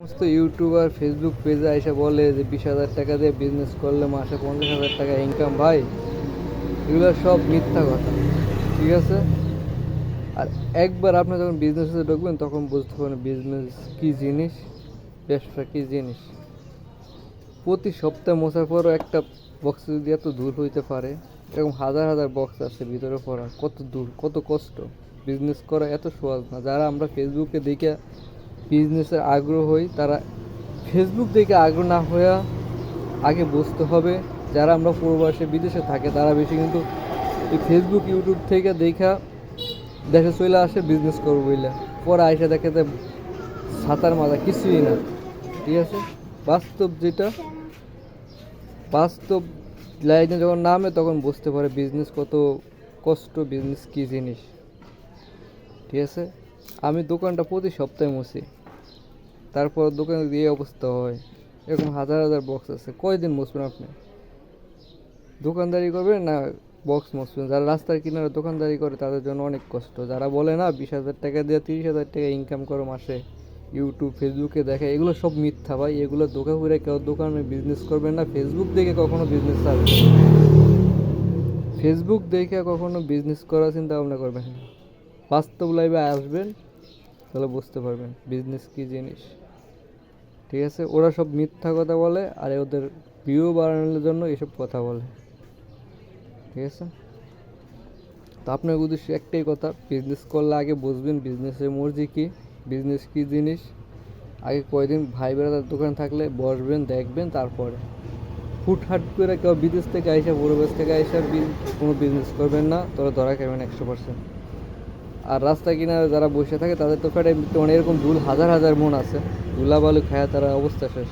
সমস্ত YouTuber Facebook পেজে এসে বলে যে বিশ হাজার টাকা দিয়ে বিজনেস করলে মাসে পঞ্চাশ হাজার টাকা ইনকাম ভাই, এগুলো সব মিথ্যা কথা, ঠিক আছে? আর একবার আপনি যখন বিজনেসে ঢুকবেন, তখন বুঝতে পারবেন বিজনেস কী জিনিস, ব্যবসা কী জিনিস। প্রতি সপ্তাহে মোছার পরও একটা বক্স যদি এত দূর হইতে পারে, এরকম হাজার হাজার বক্স আছে ভিতরে পড়া কত দূর, কত কষ্ট। বিজনেস করা এত সহজ না। যারা আমরা ফেসবুকে দেখে বিজনেসের আগ্রহ হই, তারা ফেসবুক দেখে আগ্রহ না হয়ে আগে বুঝতে হবে। যারা আমরা প্রবাসে বিদেশে থাকে, তারা বেশি কিন্তু এই ফেসবুক ইউটিউব থেকে দেখা, দেশে চলে আসে বিজনেস করব বইলে পরে আইসা দেখে যে সাঁতার মাথা কিছুই না। ঠিক আছে? বাস্তব যেটা, বাস্তব লাইনে যখন নামে, তখন বুঝতে পারে। বিজনেস কত কষ্ট বিজনেস কী জিনিস? ঠিক আছে? আমি দোকানটা প্রতি সপ্তাহে মুছি। তারপর দোকানে দিয়ে অবস্থা হয়। এরকম হাজার হাজার বক্স আছে। কয়দিন মুছবেন আপনি? দোকানদারি করবেন না বক্স মুছবেন? যারা রাস্তার কিনারে দোকানদারি করে, তাদের জন্য অনেক কষ্ট। যারা বলে না, বিশ হাজার টাকা দিয়ে তিরিশ হাজার টাকা ইনকাম করো মাসে ইউটিউব ফেসবুকে দেখে, এগুলো সব মিথ্যা ভাই। এগুলো দোকান করে কেউ দোকানে বিজনেস করবেন না। ফেসবুক দেখে কখনো বিজনেস চালবে ফেসবুক দেখে কখনো বিজনেস করার চিন্তা ভাবনা করবেন না। বাস্তব লাইভে আসবেন, তাহলে বুঝতে পারবেন বিজনেস কী জিনিস। ঠিক আছে? ওরা সব মিথ্যা কথা বলে আর ওদের ভিউ বাড়ানোর জন্য এসব কথা বলে। ঠিক আছে? তো আপনার উদ্দেশ্য একটাই কথা বিজনেস করলে আগে বুঝবেন বিজনেসের মর্জি কী বিজনেস কী জিনিস। আগে কয়দিন ভাই বেড়াদার দোকান থাকলে বসবেন, দেখবেন, তারপরে। হুটহাট করে কেউ বিদেশ থেকে আইসা পরিবেশ থেকে আইসা কোনো বিজনেস করবেন না, তোরা ধরা খাবেন একশো পার্সেন্ট আর রাস্তা কিনারে যারা বসে থাকে, তাদের তো মানে এরকম দুল হাজার হাজার মন আছে। ধুলা বালু খায় তারা অবস্থা শেষ।